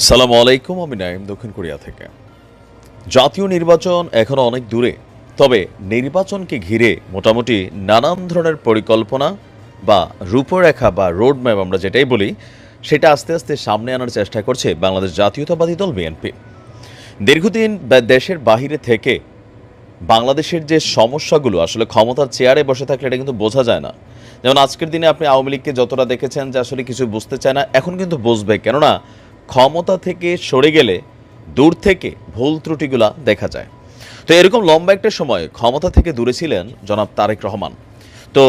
আসসালামু আলাইকুম, আমি নাইম দক্ষিণ কোরিয়া থেকে। জাতীয় নির্বাচন এখনও অনেক দূরে, তবে নির্বাচনকে ঘিরে মোটামুটি নানান ধরনের পরিকল্পনা বা রূপরেখা বা রোড ম্যাপ আমরা যেটাই বলি, সেটা আস্তে আস্তে সামনে আনার চেষ্টা করছে বাংলাদেশ জাতীয়তাবাদী দল বিএনপি। দীর্ঘদিন দেশের বাহিরে থেকে বাংলাদেশের যে সমস্যাগুলো, আসলে ক্ষমতার চেয়ারে বসে থাকলে এটা কিন্তু বোঝা যায় না। যেমন আজকের দিনে আপনি আওয়ামী লীগকে যতটা দেখেছেন যে আসলে কিছু বুঝতে চায় না, এখন কিন্তু বুঝবে। কেননা ক্ষমতা থেকে সরে গেলে দূর থেকে ভুল ত্রুটিগুলা দেখা যায়। তো এরকম লম্বা একটা সময় ক্ষমতা থেকে দূরে ছিলেন জনাব তারেক রহমান। তো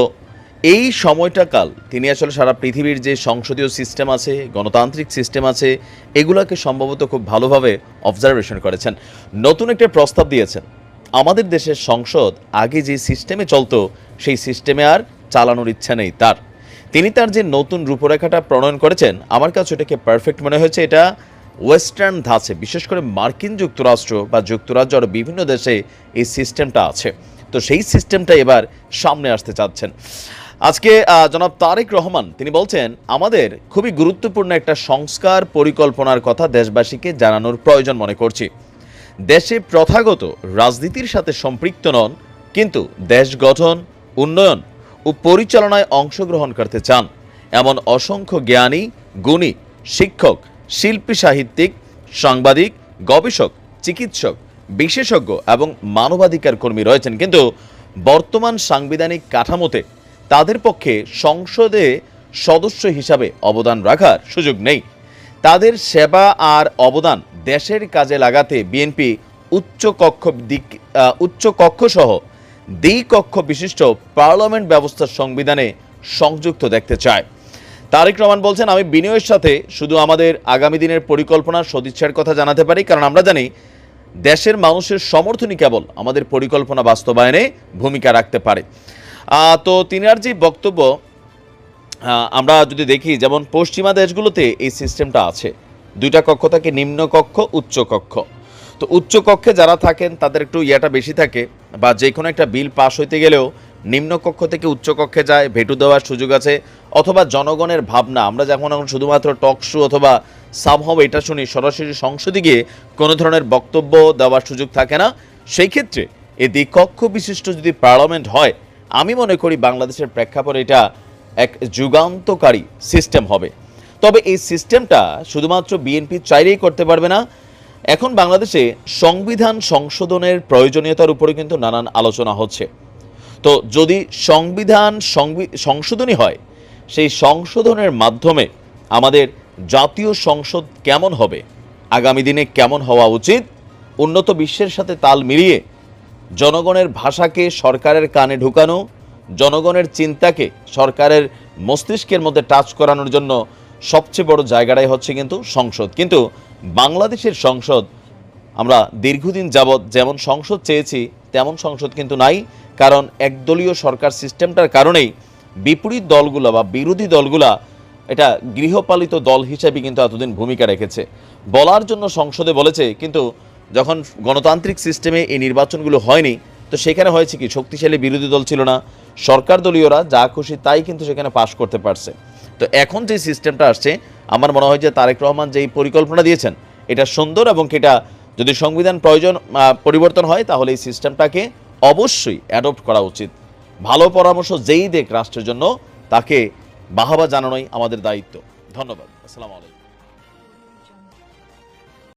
এই সময়টা কাল তিনি আসলে সারা পৃথিবীর যে সংসদীয় সিস্টেম আছে, গণতান্ত্রিক সিস্টেম আছে, এগুলাকে সম্ভবত খুব ভালোভাবে অবজারভেশন করেছেন। নতুন একটা প্রস্তাব দিয়েছেন। আমাদের দেশের সংসদ আগে যে সিস্টেমে চলতো, সেই সিস্টেমে আর চালানোর ইচ্ছা নেই তার। তিনি তার যে নতুন রূপরেখাটা প্রণয়ন করেছেন, আমার কাছে এটাকে পারফেক্ট মনে হয়েছে। এটা ওয়েস্টার্ন ধাঁচে, বিশেষ করে মার্কিন যুক্তরাষ্ট্র বা যুক্তরাজ্য আরও বিভিন্ন দেশে এই সিস্টেমটা আছে। তো সেই সিস্টেমটা এবার সামনে আসতে চাচ্ছেন। আজকে জনাব তারেক রহমান, তিনি বলছেন, আমাদের খুবই গুরুত্বপূর্ণ একটা সংস্কার পরিকল্পনার কথা দেশবাসীকে জানানোর প্রয়োজন মনে করছি। দেশে প্রথাগত রাজনীতির সাথে সম্পৃক্ত নন, কিন্তু দেশ গঠন, উন্নয়ন ও পরিচালনায় অংশগ্রহণ করতে চান। এমন অসংখ্য জ্ঞানী, গুণী শিক্ষক, শিল্পী সাহিত্যিক, সাংবাদিক, গবেষক, চিকিৎসক, বিশেষজ্ঞ এবং মানবাধিকার কর্মী রয়েছেন। কিন্তু বর্তমান সাংবিধানিক কাঠামোতে তাদের পক্ষে সংসদে সদস্য হিসাবে অবদান রাখার সুযোগ নেই। তাদের সেবা আর অবদান দেশের কাজে লাগাতে বিএনপি উচ্চ কক্ষ দিক উচ্চ কক্ষ সহ দ্বিকক্ষ বিশিষ্ট পার্লামেন্ট ব্যবস্থার সংবিধানে সংযুক্ত দেখতে চায়। তারেক রহমান বলছেন, আমি বিনয়ের সাথে শুধু আমাদের আগামী দিনের পরিকল্পনা সদিচ্ছার কথা জানাতে পারি, কারণ আমরা জানি দেশের মানুষের সমর্থনই কেবল আমাদের পরিকল্পনা বাস্তবায়নে ভূমিকা রাখতে পারে। তো তিনার যে বক্তব্য আমরা যদি দেখি, যেমন পশ্চিমা দেশগুলোতে এই সিস্টেমটা আছে। দুইটা কক্ষ থাকে নিম্ন কক্ষ উচ্চ কক্ষ তো উচ্চ কক্ষে যারা থাকেন, তাদের একটু ইয়েটা বেশি থাকে বা যে কোনো একটা বিল পাস হইতে গেলেও নিম্ন কক্ষ থেকে উচ্চ কক্ষে যায়, ভেটু দেওয়ার সুযোগ আছে অথবা জনগণের ভাবনা। আমরা যেমন এখন শুধুমাত্র টক শো অথবা সাবহব এটা শুনি, সরাসরি সংসদে গিয়ে কোনো ধরনের বক্তব্য দেওয়ার সুযোগ থাকে না। সেই ক্ষেত্রে এই দ্বিকক্ষ বিশিষ্ট যদি পার্লামেন্ট হয়, আমি মনে করি বাংলাদেশের প্রেক্ষাপটে এটা এক যুগান্তকারী সিস্টেম হবে। তবে এই সিস্টেমটা শুধুমাত্র বিএনপি চাইলেই করতে পারবে না এখন বাংলাদেশে সংবিধান সংশোধনের প্রয়োজনীয়তার উপরে কিন্তু নানান আলোচনা হচ্ছে। তো যদি সংবিধান সংবি- সংশোধনী হয়, সেই সংশোধনের মাধ্যমে আমাদের জাতীয় সংসদ কেমন হবে, আগামী দিনে কেমন হওয়া উচিত, উন্নত বিশ্বের সাথে তাল মিলিয়ে জনগণের ভাষাকে সরকারের কানে ঢুকানো, জনগণের চিন্তাকে সরকারের মস্তিষ্কের মধ্যে টাচ করানোর জন্য সবচেয়ে বড় জায়গাটাই হচ্ছে কিন্তু সংসদ। কিন্তু বাংলাদেশের সংসদ, আমরা দীর্ঘদিন যাবৎ যেমন সংসদ চেয়েছি, তেমন সংসদ কিন্তু নাই, কারণ একদলীয় সরকার সিস্টেমটার কারণেই বিপরীত দলগুলা বা বিরোধী দলগুলা এটা গৃহপালিত দল হিসেবে কিন্তু এতদিন ভূমিকা রেখেছে। বলার জন্য সংসদে বলেছে, কিন্তু যখন গণতান্ত্রিক সিস্টেমে এই নির্বাচনগুলো হয়নি, তো সেখানে হয়েছে কি, শক্তিশালী বিরোধী দল ছিল না, সরকার দলীয়রা যা খুশি তাই কিন্তু সেখানে পাশ করতে পারছে। তো এখন যে সিস্টেমটা আসছে, আমার মনে হয় যে তারেক রহমান যেই পরিকল্পনা দিয়েছেন, এটা সুন্দর এবং এটা যদি সংবিধান প্রয়োজন পরিবর্তন হয়, তাহলে এই সিস্টেমটাকে অবশ্যই অ্যাডপ্ট করা উচিত। ভালো পরামর্শ যেই দেখ রাষ্ট্রের জন্য, তাকে বাহাবা জানানোই আমাদের দায়িত্ব। ধন্যবাদ। আসসালামু আলাইকুম।